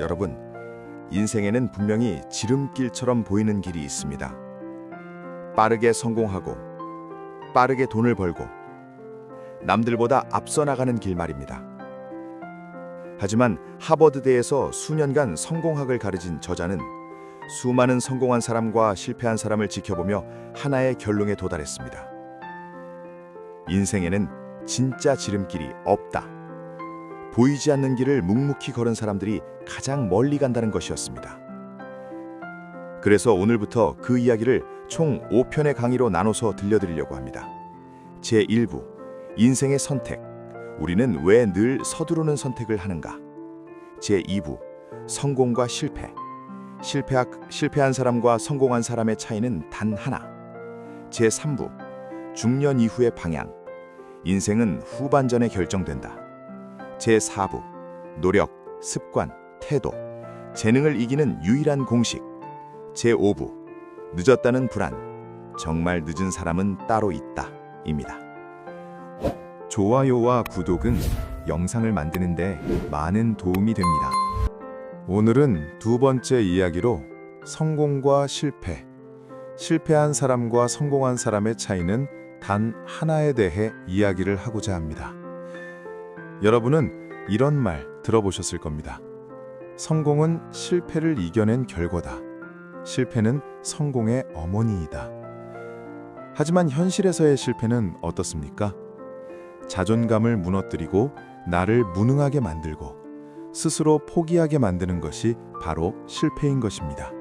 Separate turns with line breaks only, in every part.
여러분, 인생에는 분명히 지름길처럼 보이는 길이 있습니다. 빠르게 성공하고, 빠르게 돈을 벌고, 남들보다 앞서 나가는 길 말입니다. 하지만 하버드대에서 수년간 성공학을 가르친 저자는 수많은 성공한 사람과 실패한 사람을 지켜보며 하나의 결론에 도달했습니다. 인생에는 진짜 지름길이 없다. 보이지 않는 길을 묵묵히 걸은 사람들이 가장 멀리 간다는 것이었습니다. 그래서 오늘부터 그 이야기를 총 5편의 강의로 나눠서 들려드리려고 합니다. 제1부 인생의 선택 우리는 왜 늘 서두르는 선택을 하는가? 제2부 성공과 실패 실패하, 실패한 사람과 성공한 사람의 차이는 단 하나. 제3부 중년 이후의 방향 인생은 후반전에 결정된다. 제4부 노력, 습관, 태도 재능을 이기는 유일한 공식 제5부 늦었다는 불안 정말 늦은 사람은 따로 있다 입니다. 좋아요와 구독은 영상을 만드는데 많은 도움이 됩니다. 오늘은 두 번째 이야기로 성공과 실패, 실패한 사람과 성공한 사람의 차이는 단 하나에 대해 이야기를 하고자 합니다. 여러분은 이런 말 들어보셨을 겁니다. 성공은 실패를 이겨낸 결과다. 실패는 성공의 어머니이다. 하지만 현실에서의 실패는 어떻습니까? 자존감을 무너뜨리고 나를 무능하게 만들고 스스로 포기하게 만드는 것이 바로 실패인 것입니다.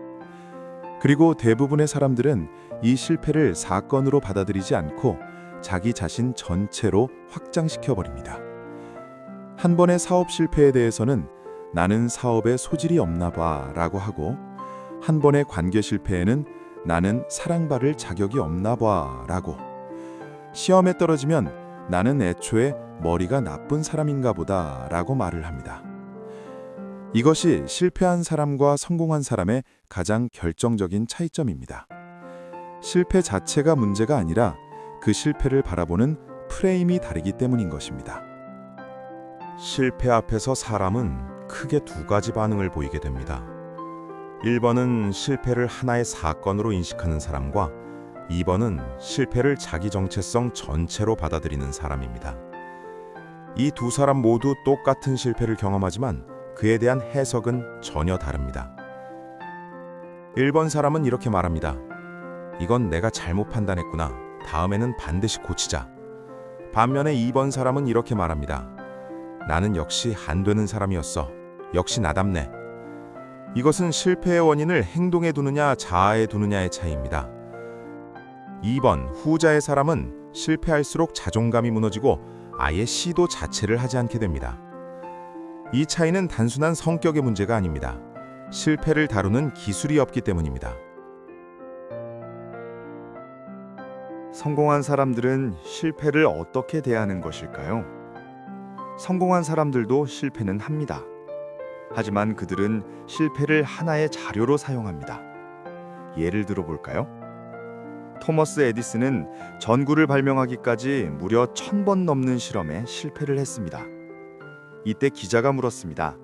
그리고 대부분의 사람들은 이 실패를 사건으로 받아들이지 않고 자기 자신 전체로 확장시켜 버립니다. 한 번의 사업 실패에 대해서는 나는 사업에 소질이 없나 봐 라고 하고 한 번의 관계 실패에는 나는 사랑받을 자격이 없나 봐 라고 시험에 떨어지면 나는 애초에 머리가 나쁜 사람인가 보다 라고 말을 합니다. 이것이 실패한 사람과 성공한 사람의 가장 결정적인 차이점입니다. 실패 자체가 문제가 아니라 그 실패를 바라보는 프레임이 다르기 때문인 것입니다.
실패 앞에서 사람은 크게 두 가지 반응을 보이게 됩니다. 1번은 실패를 하나의 사건으로 인식하는 사람과 2번은 실패를 자기 정체성 전체로 받아들이는 사람입니다. 이 두 사람 모두 똑같은 실패를 경험하지만 그에 대한 해석은 전혀 다릅니다. 1번 사람은 이렇게 말합니다. 이건 내가 잘못 판단했구나. 다음에는 반드시 고치자. 반면에 2번 사람은 이렇게 말합니다. 나는 역시 안 되는 사람이었어. 역시 나답네. 이것은 실패의 원인을 행동에 두느냐 자아에 두느냐의 차이입니다. 2번 후자의 사람은 실패할수록 자존감이 무너지고 아예 시도 자체를 하지 않게 됩니다. 이 차이는 단순한 성격의 문제가 아닙니다. 실패를 다루는 기술이 없기 때문입니다.
성공한 사람들은 실패를 어떻게 대하는 것일까요? 성공한 사람들도 실패는 합니다. 하지만 그들은 실패를 하나의 자료로 사용합니다. 예를 들어 볼까요? 토머스 에디슨은 전구를 발명하기까지 무려 천 번 넘는 실험에 실패를 했습니다. 이때 기자가 물었습니다.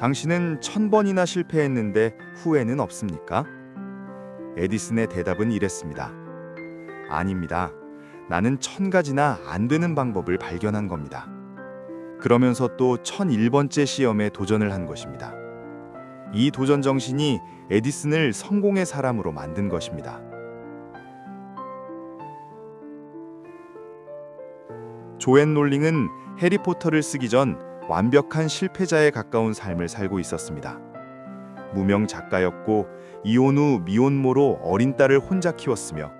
당신은 천 번이나 실패했는데 후회는 없습니까? 에디슨의 대답은 이랬습니다. 아닙니다. 나는 천 가지나 안 되는 방법을 발견한 겁니다. 그러면서 또 1001번째 시험에 도전을 한 것입니다. 이 도전 정신이 에디슨을 성공의 사람으로 만든 것입니다. 조앤 롤링은 해리포터를 쓰기 전 완벽한 실패자에 가까운 삶을 살고 있었습니다. 무명 작가였고 이혼 후 미혼모로 어린 딸을 혼자 키웠으며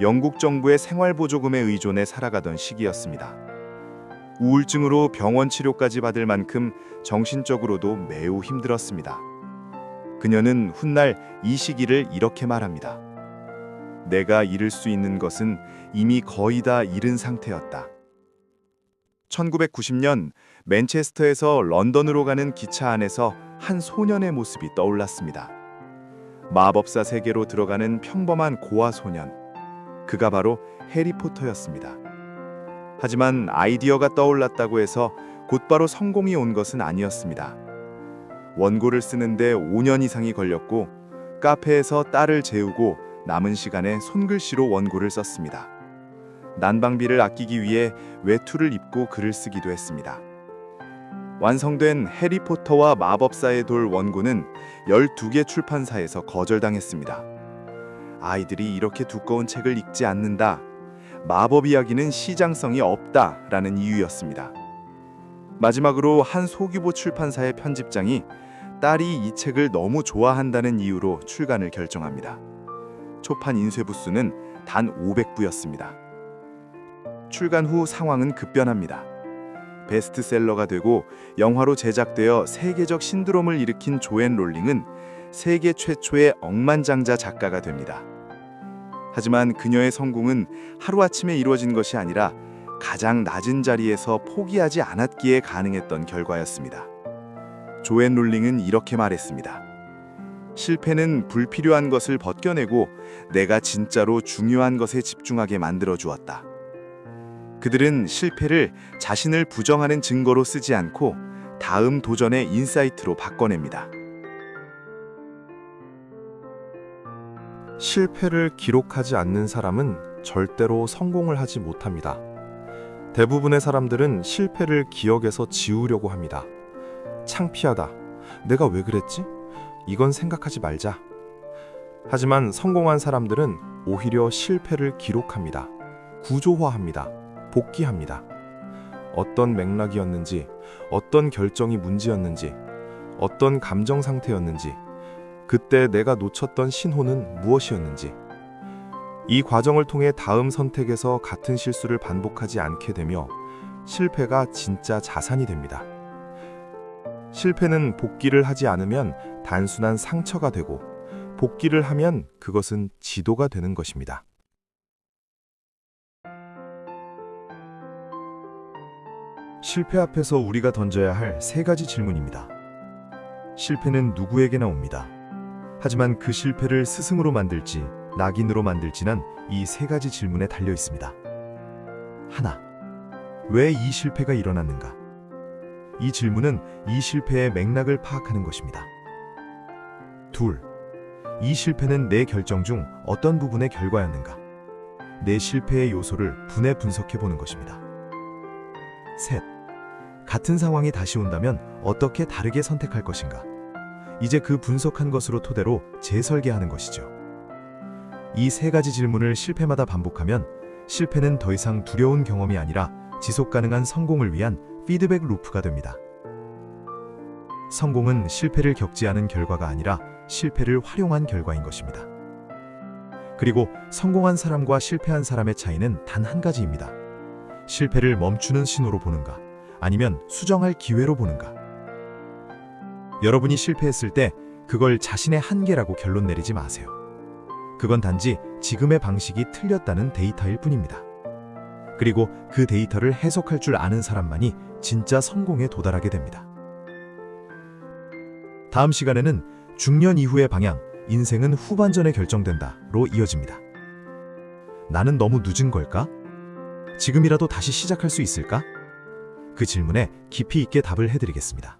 영국 정부의 생활보조금에 의존해 살아가던 시기였습니다. 우울증으로 병원 치료까지 받을 만큼 정신적으로도 매우 힘들었습니다. 그녀는 훗날 이 시기를 이렇게 말합니다. 내가 잃을 수 있는 것은 이미 거의 다 잃은 상태였다. 1990년 맨체스터에서 런던으로 가는 기차 안에서 한 소년의 모습이 떠올랐습니다. 마법사 세계로 들어가는 평범한 고아 소년. 그가 바로 해리포터였습니다. 하지만 아이디어가 떠올랐다고 해서 곧바로 성공이 온 것은 아니었습니다. 원고를 쓰는데 5년 이상이 걸렸고 카페에서 딸을 재우고 남은 시간에 손글씨로 원고를 썼습니다. 난방비를 아끼기 위해 외투를 입고 글을 쓰기도 했습니다. 완성된 해리포터와 마법사의 돌 원고는 12개 출판사에서 거절당했습니다. 아이들이 이렇게 두꺼운 책을 읽지 않는다. 마법 이야기는 시장성이 없다라는 이유였습니다. 마지막으로 한 소규모 출판사의 편집장이 딸이 이 책을 너무 좋아한다는 이유로 출간을 결정합니다. 초판 인쇄부 수는 단 500부였습니다. 출간 후 상황은 급변합니다. 베스트셀러가 되고 영화로 제작되어 세계적 신드롬을 일으킨 조앤 롤링은 세계 최초의 억만장자 작가가 됩니다. 하지만 그녀의 성공은 하루아침에 이루어진 것이 아니라 가장 낮은 자리에서 포기하지 않았기에 가능했던 결과였습니다. 조앤 롤링은 이렇게 말했습니다. 실패는 불필요한 것을 벗겨내고 내가 진짜로 중요한 것에 집중하게 만들어 주었다. 그들은 실패를 자신을 부정하는 증거로 쓰지 않고 다음 도전의 인사이트로 바꿔냅니다.
실패를 기록하지 않는 사람은 절대로 성공을 하지 못합니다. 대부분의 사람들은 실패를 기억에서 지우려고 합니다. 창피하다. 내가 왜 그랬지? 이건 생각하지 말자. 하지만 성공한 사람들은 오히려 실패를 기록합니다. 구조화합니다. 복귀합니다. 어떤 맥락이었는지, 어떤 결정이 문제였는지, 어떤 감정 상태였는지, 그때 내가 놓쳤던 신호는 무엇이었는지, 이 과정을 통해 다음 선택에서 같은 실수를 반복하지 않게 되며 실패가 진짜 자산이 됩니다. 실패는 복귀를 하지 않으면 단순한 상처가 되고 복귀를 하면 그것은 지도가 되는 것입니다.
실패 앞에서 우리가 던져야 할 세 가지 질문입니다. 실패는 누구에게나 옵니다. 하지만 그 실패를 스승으로 만들지 낙인으로 만들지는 이 세 가지 질문에 달려 있습니다. 하나, 왜 이 실패가 일어났는가? 이 질문은 이 실패의 맥락을 파악하는 것입니다. 둘, 이 실패는 내 결정 중 어떤 부분의 결과였는가? 내 실패의 요소를 분해 분석해 보는 것입니다. 셋, 같은 상황이 다시 온다면 어떻게 다르게 선택할 것인가? 이제 그 분석한 것으로 토대로 재설계하는 것이죠. 이 세 가지 질문을 실패마다 반복하면 실패는 더 이상 두려운 경험이 아니라 지속 가능한 성공을 위한 피드백 루프가 됩니다. 성공은 실패를 겪지 않은 결과가 아니라 실패를 활용한 결과인 것입니다. 그리고 성공한 사람과 실패한 사람의 차이는 단 한 가지입니다. 실패를 멈추는 신호로 보는가, 아니면 수정할 기회로 보는가. 여러분이 실패했을 때 그걸 자신의 한계라고 결론 내리지 마세요. 그건 단지 지금의 방식이 틀렸다는 데이터일 뿐입니다. 그리고 그 데이터를 해석할 줄 아는 사람만이 진짜 성공에 도달하게 됩니다. 다음 시간에는 중년 이후의 방향, 인생은 후반전에 결정된다로 이어집니다. 나는 너무 늦은 걸까? 지금이라도 다시 시작할 수 있을까? 그 질문에 깊이 있게 답을 해드리겠습니다.